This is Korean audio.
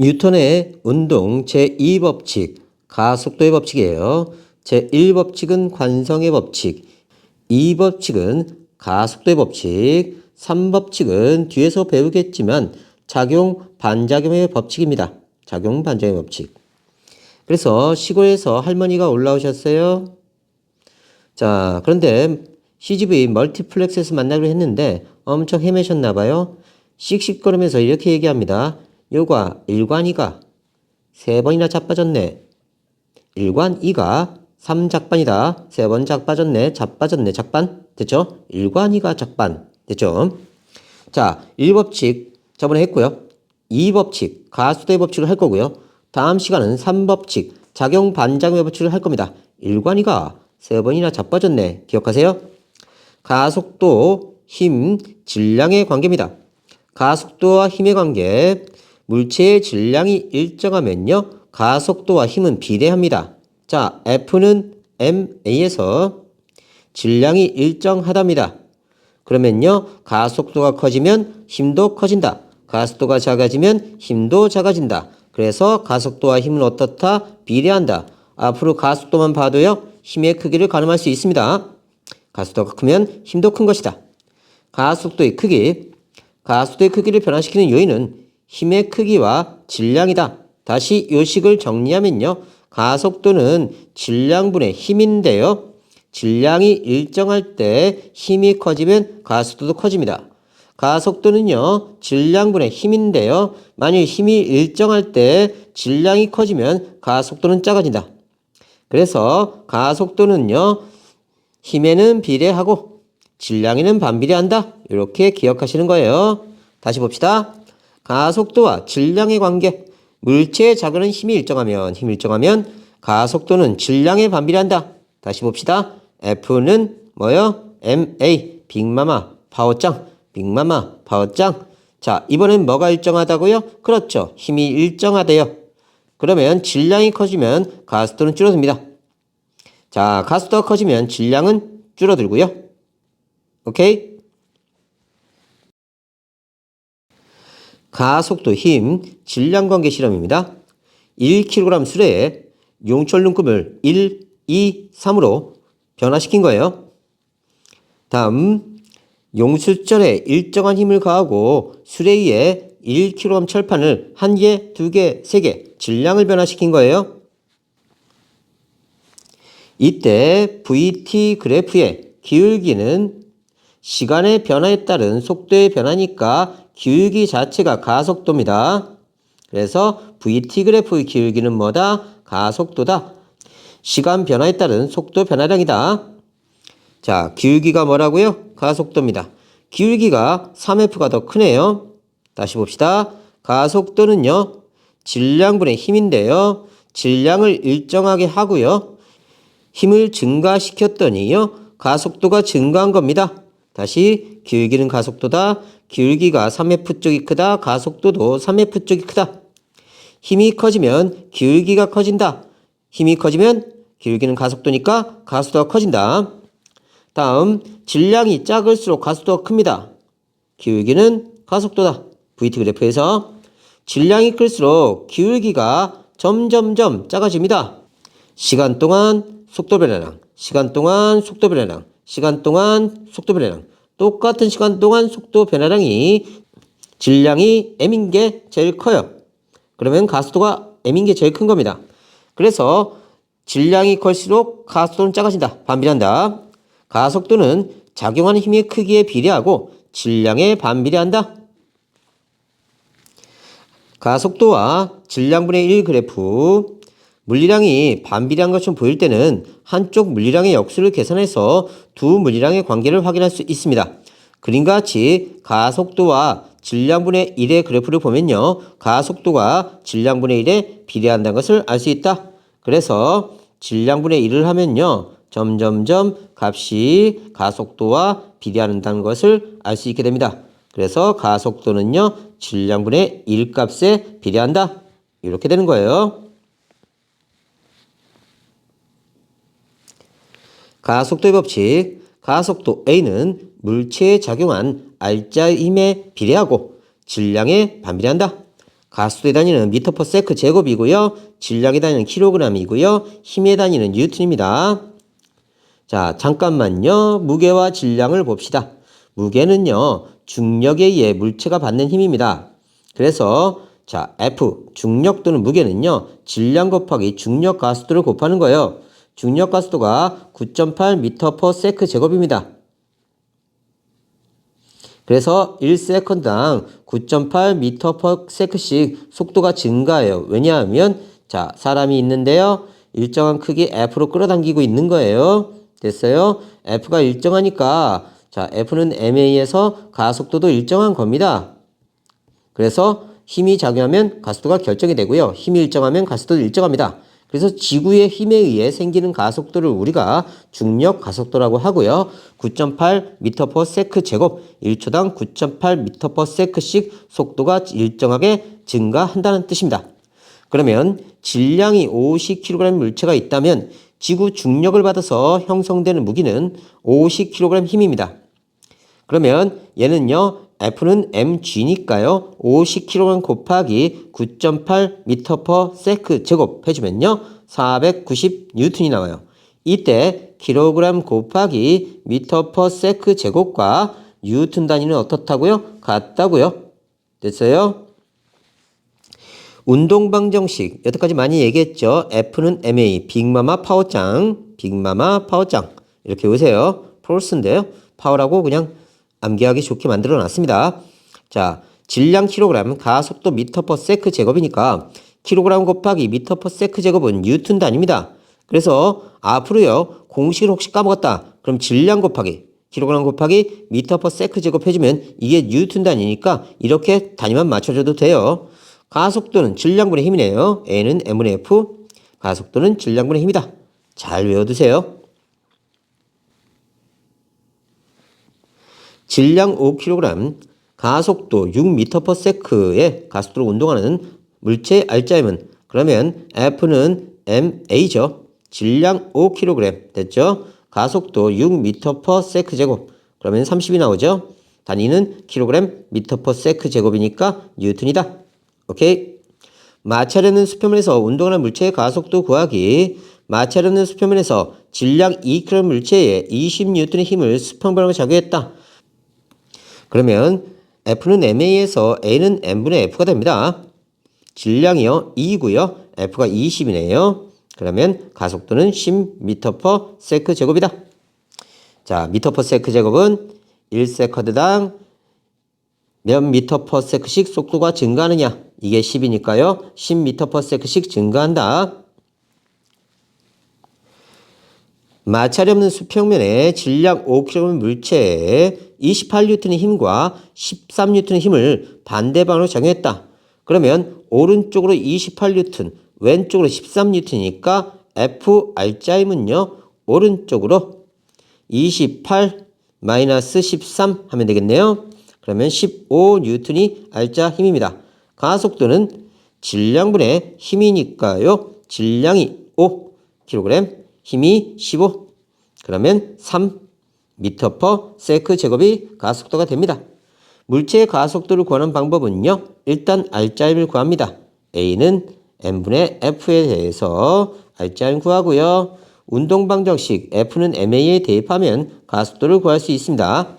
뉴턴의 운동 제2법칙, 가속도의 법칙이에요. 제1법칙은 관성의 법칙, 2법칙은 가속도의 법칙, 3법칙은 뒤에서 배우겠지만 작용 반작용의 법칙입니다. 작용 반작용의 법칙. 그래서 시골에서 할머니가 올라오셨어요. 자, 그런데 CGV 멀티플렉스에서 만나기로 했는데 엄청 헤매셨나 봐요. 씩씩거리면서 이렇게 얘기합니다. 요가 일관이가 세 번이나 자빠졌네. 일관 이가 삼작반이다. 세 번 작빠졌네. 자빠졌네. 작반. 됐죠? 일관이가 작반. 됐죠? 자, 1법칙 저번에 했고요. 2법칙 가수대 법칙을 할 거고요. 다음 시간은 3법칙 작용 반작용의 법칙을 할 겁니다. 일관이가 세 번이나 자빠졌네. 기억하세요? 가속도, 힘, 질량의 관계입니다. 가속도와 힘의 관계, 물체의 질량이 일정하면요. 가속도와 힘은 비례합니다. 자, F는 MA에서 질량이 일정하답니다. 그러면요. 가속도가 커지면 힘도 커진다. 가속도가 작아지면 힘도 작아진다. 그래서 가속도와 힘은 어떻다? 비례한다. 앞으로 가속도만 봐도요. 힘의 크기를 가늠할 수 있습니다. 가속도가 크면 힘도 큰 것이다. 가속도의 크기, 가속도의 크기를 변화시키는 요인은 힘의 크기와 질량이다. 다시 요식을 정리하면요. 가속도는 질량분의 힘인데요. 질량이 일정할 때 힘이 커지면 가속도도 커집니다. 가속도는요, 질량분의 힘인데요. 만일 힘이 일정할 때 질량이 커지면 가속도는 작아진다. 그래서 가속도는요, 힘에는 비례하고 질량에는 반비례한다. 이렇게 기억하시는 거예요. 다시 봅시다. 가속도와 질량의 관계. 물체의 작은 힘이 일정하면 힘이 일정하면 가속도는 질량에 반비례한다. 다시 봅시다. F는 뭐요? MA 빅마마 파워짱 빅마마 파워짱 자 이번엔 뭐가 일정하다고요? 그렇죠. 힘이 일정하대요. 그러면 질량이 커지면 가속도는 줄어듭니다. 자 가속도가 커지면 질량은 줄어들고요. 오케이? 가속도 힘 질량 관계 실험입니다. 1kg 수레에 용철 눈금을 1, 2, 3으로 변화시킨 거예요. 다음 용수철에 일정한 힘을 가하고 수레 위에 1kg 철판을 한 개, 두 개, 세 개 질량을 변화시킨 거예요. 이때 VT 그래프의 기울기는 시간의 변화에 따른 속도의 변화니까 기울기 자체가 가속도입니다. 그래서 VT 그래프의 기울기는 뭐다? 가속도다. 시간 변화에 따른 속도 변화량이다. 자, 기울기가 뭐라고요? 가속도입니다. 기울기가 3F가 더 크네요. 다시 봅시다. 가속도는요, 질량분의 힘인데요. 질량을 일정하게 하고요. 힘을 증가시켰더니요, 가속도가 증가한 겁니다. 다시 기울기는 가속도다. 기울기가 3F 쪽이 크다. 가속도도 3F 쪽이 크다. 힘이 커지면 기울기가 커진다. 힘이 커지면 기울기는 가속도니까 가속도가 커진다. 다음 질량이 작을수록 가속도가 큽니다. 기울기는 가속도다. VT 그래프에서 질량이 클수록 기울기가 점점점 작아집니다. 시간 동안 속도 변화량, 시간 동안 속도 변화량, 시간 동안 속도 변화량, 똑같은 시간 동안 속도 변화량이 질량이 m인 게 제일 커요. 그러면 가속도가 m인 게 제일 큰 겁니다. 그래서 질량이 클수록 가속도는 작아진다. 반비례한다. 가속도는 작용하는 힘의 크기에 비례하고 질량에 반비례한다. 가속도와 질량분의 1 그래프 물리량이 반비례한 것처럼 보일 때는 한쪽 물리량의 역수를 계산해서 두 물리량의 관계를 확인할 수 있습니다. 그림과 같이 가속도와 질량분의 1의 그래프를 보면요. 가속도가 질량분의 1에 비례한다는 것을 알 수 있다. 그래서 질량분의 1을 하면요. 점점점 값이 가속도와 비례한다는 것을 알 수 있게 됩니다. 그래서 가속도는요. 질량분의 1 값에 비례한다. 이렇게 되는 거예요. 가속도의 법칙. 가속도 A는 물체에 작용한 힘에 비례하고 질량에 반비례한다. 가속도의 단위는 미터 퍼 세크 제곱이고요. 질량의 단위는 킬로그램이고요. 힘의 단위는 뉴턴입니다. 자, 잠깐만요. 무게와 질량을 봅시다. 무게는요, 중력에 의해 물체가 받는 힘입니다. 그래서, 자, F, 중력 또는 무게는요, 질량 곱하기 중력 가속도를 곱하는 거예요. 중력 가속도가 9.8m per 세크 제곱입니다. 그래서 1세컨당 9.8m per 세크씩 속도가 증가해요. 왜냐하면, 자, 사람이 있는데요. 일정한 크기 F로 끌어당기고 있는 거예요. 됐어요? F가 일정하니까, 자, F는 MA에서 가속도도 일정한 겁니다. 그래서 힘이 작용하면 가속도가 결정이 되고요. 힘이 일정하면 가속도도 일정합니다. 그래서 지구의 힘에 의해 생기는 가속도를 우리가 중력 가속도라고 하고요. 9.8m per 세크 제곱 1초당 9.8m per 세크씩 속도가 일정하게 증가한다는 뜻입니다. 그러면 질량이 50kg 물체가 있다면 지구 중력을 받아서 형성되는 무기는 50kg 힘입니다. 그러면 얘는요. F는 mg니까요. 50kg 곱하기 9.8m per 세크 제곱 해주면요. 490 뉴턴이 나와요. 이때 킬로그램 곱하기 세크 제곱과 뉴턴 단위는 어떻다고요? 같다고요. 됐어요? 운동방 정식 여태까지 많이 얘기했죠. F는 MA 빅마마 파워짱 빅마마 파워짱 이렇게 오세요. 폴스인데요. 파워라고 그냥 암기하기 좋게 만들어 놨습니다. 자, 질량 킬로그램, 가속도 미터 퍼 세크 제곱이니까 킬로그램 곱하기 미터 퍼 세크 제곱은 뉴턴 단위입니다. 그래서 앞으로요, 공식을 혹시 까먹었다. 그럼 질량 곱하기 킬로그램 곱하기 미터 퍼 세크 제곱 해주면 이게 뉴턴 단위니까 이렇게 단위만 맞춰줘도 돼요. 가속도는 질량분의 힘이네요. A는 M분의 F, 가속도는 질량분의 힘이다. 잘 외워두세요. 질량 5kg, 가속도 6m/s의 가속도로 운동하는 물체의 알짜임은 그러면 F는 MA죠. 질량 5kg 됐죠? 가속도 6m/s 제곱 그러면 30이 나오죠? 단위는 킬로그램 미터 퍼 세크 제곱이니까 뉴턴이다. 오케이? 마찰없는 수표면에서 운동하는 물체의 가속도 구하기 마찰없는 수표면에서 질량 2kg 물체에 20N의 힘을 수평방으로 작용했다. 그러면 F는 MA에서 A는 M분의 F가 됩니다. 질량이요 2고요. F가 20이네요. 그러면 가속도는 10m per 세크 제곱이다. 자, 세크 제곱은 1세컨드당 몇 세크씩 속도가 증가하느냐? 이게 10이니까요. 10m per 세크씩 증가한다. 마찰이 없는 수평면에 질량 5kg 물체에 28N의 힘과 13N의 힘을 반대 방으로 작용했다. 그러면 오른쪽으로 28N, 왼쪽으로 13N이니까 F R자임은요. 오른쪽으로 28 마이너스 13 하면 되겠네요. 그러면 15N이 R자 힘입니다. 가속도는 질량분의 힘이니까요. 질량이 5kg, 힘이 15. 그러면 3 미터 퍼 세크 제곱이 가속도가 됩니다. 물체의 가속도를 구하는 방법은요. 일단 R자임을 구합니다. A는 M분의 F에 대해서 R자임 구하고요. 운동방정식 F는 MA에 대입하면 가속도를 구할 수 있습니다.